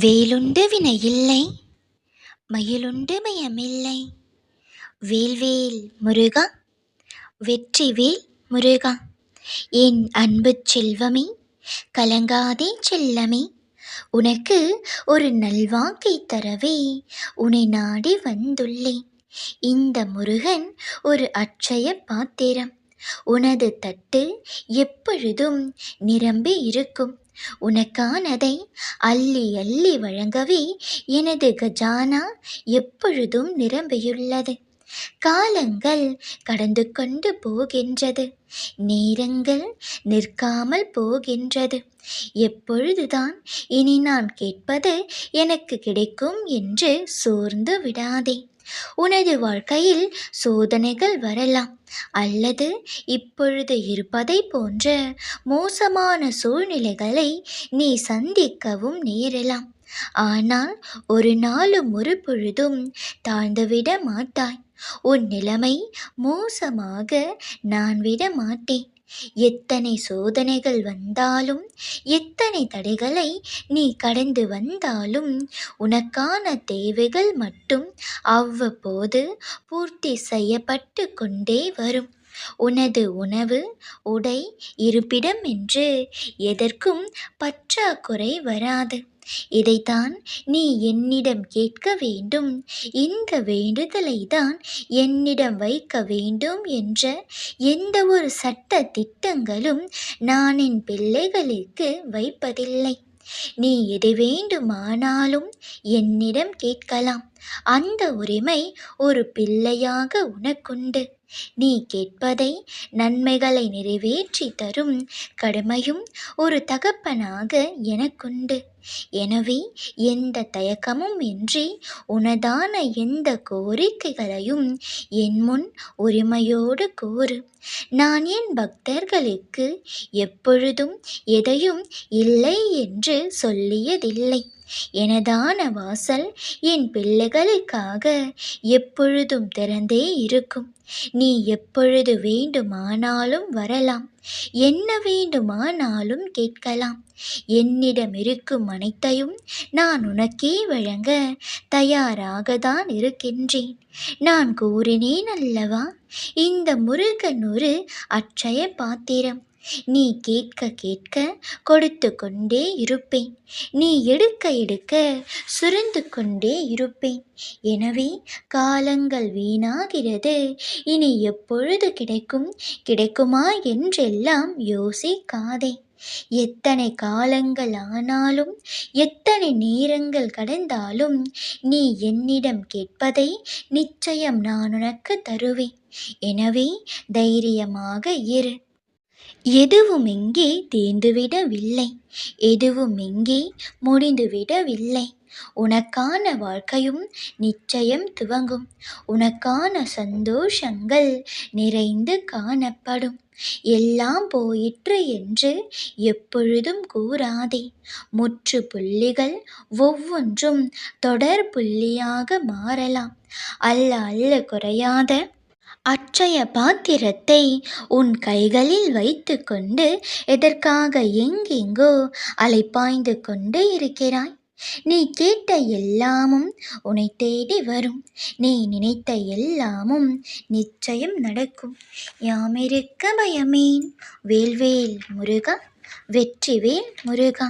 வேலுண்டு இல்லை மயிலுண்டு மயமில்லை. வேல்வேல் முருகா வெற்றிவேல் முருகா. என் அன்பு செல்வமே கலங்காதே செல்லமே. உனக்கு ஒரு நல்வாக்கை தரவே உன்னை நாடி வந்துள்ளேன் இந்த முருகன் ஒரு அட்சய பாத்திரம். உனது தட்டு எப்பொழுதும் நிரம்பி இருக்கும். உனக்கானதை அள்ளி அள்ளி வழங்கவே எனது கஜானா எப்பொழுதும் நிரம்பியுள்ளது. காலங்கள் கடந்து கொண்டு போகின்றது. நேரங்கள் நிற்காமல் போகின்றது. எப்பொழுதுதான் இனி நான் கேட்பது எனக்கு கிடைக்கும் என்று சோர்ந்து விடாதே. உனது வாழ்க்கையில் சோதனைகள் வரலாம். அல்லது இப்பொழுது இருப்பதை போன்ற மோசமான சூழ்நிலைகளை நீ சந்திக்கவும் நேரலாம். ஆனால் ஒரு நாளும் ஒரு பொழுதும் தாழ்ந்துவிட மாட்டாய். உன் நிலைமை மோசமாக நான் விட மாட்டேன். எத்தனை சோதனைகள் வந்தாலும் எத்தனை தடைகளை நீ கடந்து வந்தாலும் உனக்கான தேவைகள் மட்டும் அவ்வப்போது பூர்த்தி செய்யப்பட்டு கொண்டே வரும். உனது உணவு உடை இருப்பிடம் என்று எதற்கும் பற்றாக்குறை வராது. இதைத்தான் நீ என்னிடம் கேட்க வேண்டும். இந்த வேண்டுதலை தான் என்னிடம் வைக்க வேண்டும் என்ற எந்த ஒரு சட்ட திட்டங்களும் நான் என் பிள்ளைகளுக்கு வைப்பதில்லை. நீ எது வேண்டுமானாலும் என்னிடம் கேட்கலாம். அந்த உரிமை ஒரு பிள்ளையாக உனக்குண்டு. நீ கேட்பதை நன்மைகளை நிறைவேற்றி தரும் கடமையும் ஒரு தகப்பனாக எனக்குண்டு. எனவே எந்த தயக்கமும் இன்றி உனதான எந்த கோரிக்கைகளையும் என் முன் உரிமையோடு கூறு. நான் என் பக்தர்களுக்கு எப்பொழுதும் எதையும் இல்லை என்று சொல்லியதில்லை. எனதான வாசல் என் பிள்ளைகளுக்காக எப்பொழுதும் திறந்தே இருக்கும். நீ எப்பொழுது வேண்டுமானாலும் வரலாம். என்ன வேண்டுமானாலும் கேட்கலாம். என்னிடம் இருக்கும் அனைத்தையும் நான் உனக்கே வழங்க தயாராக தான் இருக்கின்றேன். நான் கூறினேன் அல்லவா? இந்த முருகன் ஒரு அட்சய பாத்திரம் நீ கேட்க கேட்க கொடுத்து கொண்டே இருப்பேன். நீ எடுக்க எடுக்க சுரந்து கொண்டே இருப்பேன். எனவே காலங்கள் வீணாகிறது. இனி எப்பொழுது கிடைக்கும்? கிடைக்குமா என்றெல்லாம் யோசிக்காதே. எத்தனை காலங்கள் ஆனாலும் எத்தனை நேரங்கள் கடந்தாலும் நீ என்னிடம் கேட்பதை நிச்சயம் நான் உனக்கு தருவேன். எனவே தைரியமாக இரு. எதுவும் இங்கே தீர்ந்துவிடவில்லை எதுவும் முடிந்துவிடவில்லை. உனக்கான வாழ்க்கையும் நிச்சயம் துவங்கும். உனக்கான சந்தோஷங்கள் நிறைந்து காணப்படும். எல்லாம் போயிற்று என்று எப்பொழுதும் கூறாதே. முற்று புள்ளிகள் ஒவ்வொன்றும் தொடர் புள்ளியாக மாறலாம். அல்ல அல்ல குறையாத அட்சய பாத்திரத்தை உன் கைகளில் வைத்துக்கொண்டு எதற்காக எங்கெங்கோ அலைப்பாய்ந்து கொண்டு இருக்கிறாய்? நீ கேட்ட எல்லாமும் உன்னை தேடி வரும். நீ நினைத்த எல்லாமும் நிச்சயம் நடக்கும். யாமிருக்க பயமேன். வேல்வேல் முருகா வெற்றிவேல் முருகா.